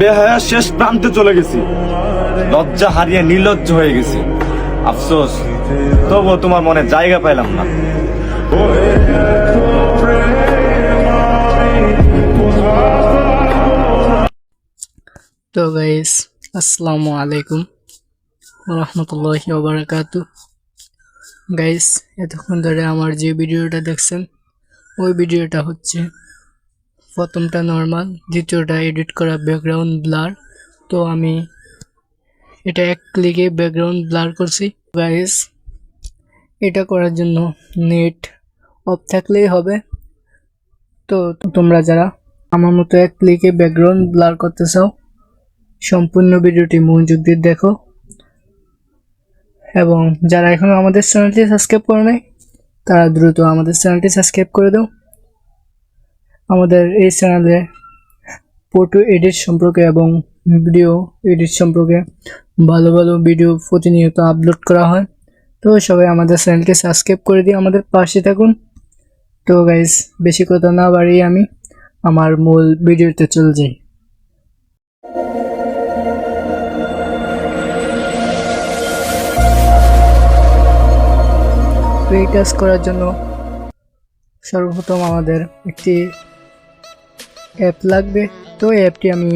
বেহায়া শেষ প্রান্তে চলে গেছি। লজ্জা হারিয়ে নির্লজ্জ হয়ে গেছি। আফসোস, তবুও তোমার মনে জায়গা পাইলাম না। তো গাইস আসসালামু আলাইকুম। রহমতুল্লাহি ওবারাকাতু গাইস এতক্ষণ ধরে আমার যে ভিডিওটা দেখছেন, ওই ভিডিওটা হচ্ছে প্রথমটা নর্মাল দ্বিতীয়টা এডিট করা ব্যাকগ্রাউন্ড ব্লার তো আমি এটা এক ক্লিকে ব্যাকগ্রাউন্ড ব্লার করছি। গাইস এটা করার জন্য নেট অফ থাকলেই হবে। তো তোমরা যারা আমার মতো এক ক্লিকে ব্যাকগ্রাউন্ড ব্লার করতে চাও, সম্পূর্ণ ভিডিওটি মনোযোগ দিয়ে দেখো। এবং যারা এখনও আমাদের চ্যানেলটি সাবস্ক্রাইব করে নাই, তারা দ্রুত আমাদের চ্যানেলটি সাবস্ক্রাইব করে দাও। আমাদের এই চ্যানেলে ফটো এডিট সম্পর্কে এবং ভিডিও এডিট সম্পর্কে ভালো ভালো ভিডিও প্রতিনিয়ত আপলোড করা হয়। তো সবাই আমাদের চ্যানেলটি সাবস্ক্রাইব করে দিয়ে আমাদের পাশে থাকুন। তো গাইজ বেশি কথা না বাড়িয়ে আমি আমার মূল ভিডিওতে চলে যাই। এই কাজ করার জন্য সর্বপ্রথম আমাদের একটি অ্যাপ লাগবে। তো অ্যাপটি আমি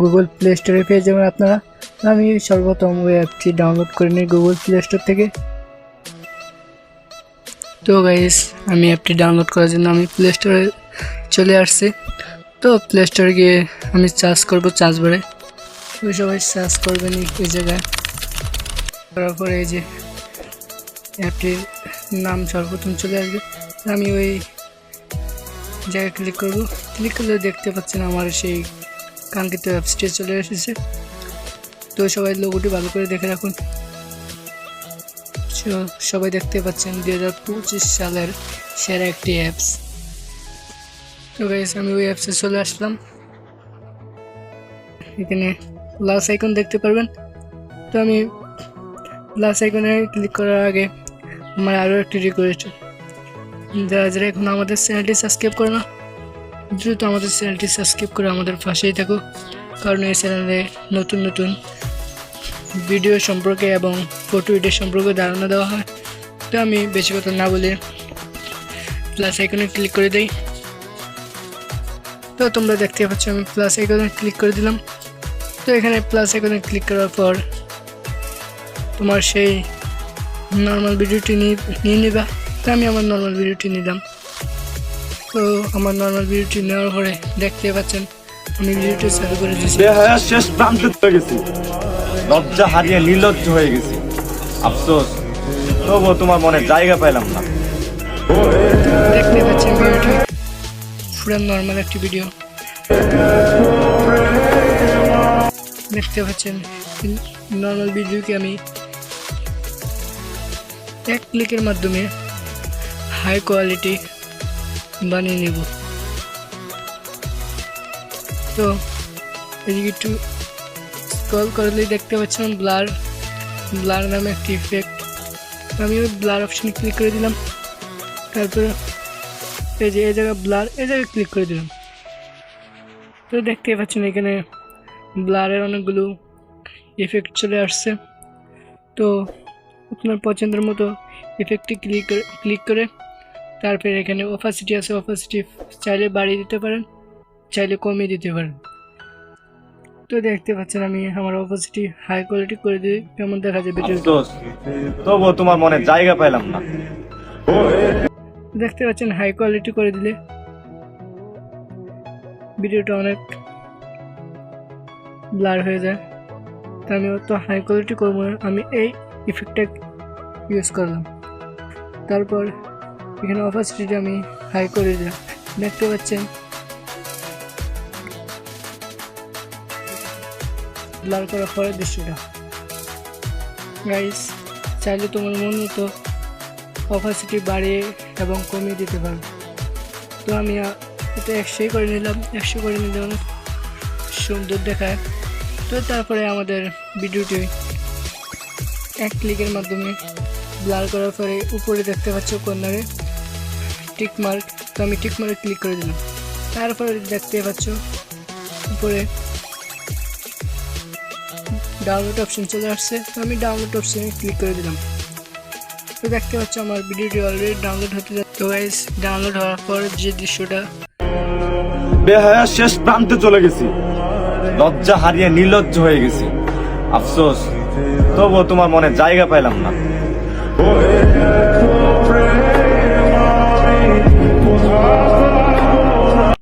গুগল প্লে স্টোরে পেয়ে যাবেন আপনারা। আমি সর্বপ্রথম ওই অ্যাপটি ডাউনলোড করে নিই গুগল প্লে স্টোর থেকে। তো গাইস আমি অ্যাপটি ডাউনলোড করার জন্য আমি প্লে স্টোরে চলে আসছি। তো প্লে স্টোরে গিয়ে আমি চার্জ করব চার্জ বারে তো সবাই চার্জ করবেন এই জায়গায়। করার পরে এই যে অ্যাপটির নাম সর্বপ্রথম চলে আসবে। আমি ওই জায়গায় ক্লিক করব। ক্লিক করলে দেখতে পাচ্ছেন আমার সেই কাঙ্ক্ষিত অ্যাপসটি চলে এসেছে। তো সবাই লোগোটি ভালো করে দেখে রাখুন। সবাই দেখতে পাচ্ছেন দুই হাজার পঁচিশ সালের সেরা একটি অ্যাপস তো গাইস আমি ওই অ্যাপসে চলে আসলাম। এখানে প্লাস আইকন দেখতে পারবেন। তো আমি প্লাস আইকনে ক্লিক করার আগে আমার আরও একটি রিকোয়েস্ট যারা যারা এখন আমাদের চ্যানেলটি সাবস্ক্রাইব করে না। দ্রুত আমাদের চ্যানেলটি সাবস্ক্রাইব করে আমাদের পাশেই থাকো। কারণ এই চ্যানেলে নতুন নতুন ভিডিও সম্পর্কে এবং ফটো এডিট সম্পর্কে ধারণা দেওয়া হয়। তো আমি বেশি কথা না বলে প্লাস আইকনে ক্লিক করে দিই। তো তোমরা দেখতে পাচ্ছ আমি প্লাস আইকনে ক্লিক করে দিলাম। তো এখানে প্লাস আইকনে ক্লিক করার পর তোমার সেই নর্মাল ভিডিওটি নিয়ে নিয়ে নিবা। তো আমি আমার নর্মাল ভিডিওটি নিলাম। তো আমার নর্মাল ভিডিওটি নেওয়ার পরে দেখতে পাচ্ছেন আমি ভিডিওটি চালু করে দিয়েছি। শেষ প্রান্তে চলে গেছি। লজ্জা হারিয়ে নির্লজ্জ হয়ে গেছি। আফসোস। তবুও তোমার মনে জায়গা পাইলাম না। দেখতে পাচ্ছেন ভিডিওটি? পুরো নর্মাল একটি ভিডিও দেখতে পাচ্ছেন নর্মাল ভিডিওকে আমি এক ক্লিকের মাধ্যমে হাই কোয়ালিটি বানিয়ে নেব। তো, এদিকে একটু স্ক্রল করলেই দেখতে পাচ্ছেন ব্লার ব্লার নামে একটি ইফেক্ট আমি ওই ব্লার অপশনে ক্লিক করে দিলাম। তারপরে এই যে, এই জায়গায় ব্লার, এই জায়গায় ক্লিক করে দিলাম। তো দেখতেই পাচ্ছেন এখানে ব্লারের অনেকগুলো ইফেক্ট চলে আসছে। তো, আপনার পছন্দের মতো ইফেক্টটি ক্লিক ক্লিক করে তারপরে এখানে অপাসিটি আছে অপাসিটি চাইলে বাড়িয়ে দিতে পারেন চাইলে কমিয়ে দিতে পারেন। তো দেখতে পাচ্ছেন আমি আমার অপাসিটি হাই কোয়ালিটি করে দিই কেমন দেখা আফসোস। তবুও তোমার মনে জায়গা পাইলাম না। দেখতে পাচ্ছেন হাই কোয়ালিটি করে দিলে। ভিডিওটা অনেক ব্লার হয়ে যায়। তো আমি অত হাই কোয়ালিটি করব না আমি এই ইফেক্টটা ইউজ করলাম। তারপর এখানে অপাসিটিটা আমি হাই করে দিলাম। দেখতে পাচ্ছেন? ব্লার করার পরের দৃশ্যটা। গাইস চাইলে তোমার মন মতো অপাসিটি বাড়িয়ে এবং কমিয়ে দিতে পারো। তো আমি এটা একশোই করে নিলাম। একশো করে নিলে অনেক সুন্দর দেখায়। তো তারপরে আমাদের ভিডিওটি এক ক্লিকের মাধ্যমে ব্লার করার পরে উপরে দেখতে পাচ্ছ কর্নারে। টিক মার্ক তো আমি টিক মার্ক ক্লিক করে দিলাম। তারপরে দেখতে পাচ্ছ, উপরে ডাউনলোড অপশন চলে আসছে, তো আমি ডাউনলোড অপশনে ক্লিক করে দিলাম। তো দেখতে পাচ্ছ, আমার ভিডিওটি অলরেডি ডাউনলোড হতে যাচ্ছে। তো গাইস ডাউনলোড হওয়ার পর যে দৃশ্যটা বেহায়া শেষ প্রান্তে চলে গেছি। লজ্জা হারিয়ে নির্লজ্জ হয়ে গেছি। আফসোস। তবুও তোমার মনে জায়গা পাইলাম না।